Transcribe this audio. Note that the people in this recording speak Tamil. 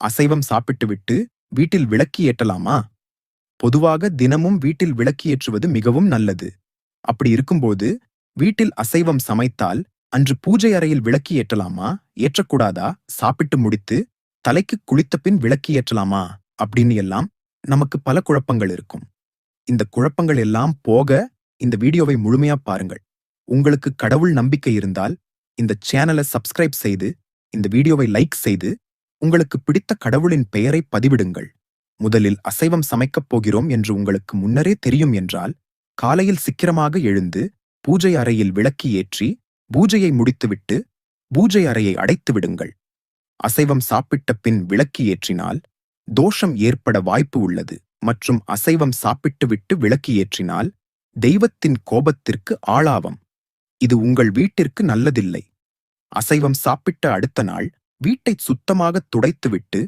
அசைவம் சாப்பிட்டுவிட்டு வீட்டில் விளக்கு ஏற்றலாமா? பொதுவாக தினமும் வீட்டில் விளக்கு ஏற்றுவது மிகவும் நல்லது. அப்படி இருக்கும்போது வீட்டில் அசைவம் சமைத்தால் அன்று பூஜை அறையில் விளக்கு ஏற்றலாமா? ஏற்றக்கூடாதா? சாப்பிட்டு முடித்து தலைக்கு குளித்த பின் விளக்கு ஏற்றலாமா? அப்படின்னு எல்லாம் நமக்கு பல குழப்பங்கள் இருக்கும். இந்த குழப்பங்கள் எல்லாம் போக இந்த வீடியோவை முழுமையா பாருங்கள். உங்களுக்கு கடவுள் நம்பிக்கை இருந்தால் இந்த சேனலை சப்ஸ்கிரைப் செய்து இந்த வீடியோவை லைக் செய்து உங்களுக்கு பிடித்த கடவுளின் பெயரை பதிவிடுங்கள். முதலில் அசைவம் சமைக்கப் போகிறோம் என்று உங்களுக்கு முன்னரே தெரியும் என்றால் காலையில் சிக்கிரமாக எழுந்து பூஜை அறையில் விளக்கு ஏற்றி பூஜையை முடித்துவிட்டு பூஜை அறையை அடைத்து விடுங்கள். அசைவம் சாப்பிட்ட பின் விளக்கு ஏற்றினால் தோஷம் ஏற்பட வாய்ப்பு உள்ளது. மற்றும் அசைவம் சாப்பிட்டுவிட்டு விளக்கு ஏற்றினால் தெய்வத்தின் கோபத்திற்கு ஆளாவம். இது உங்கள் வீட்டிற்கு நல்லதில்லை. அசைவம் சாப்பிட்ட அடுத்த நாள் வீட்டை சுத்தமாக துடைத்துவிட்டு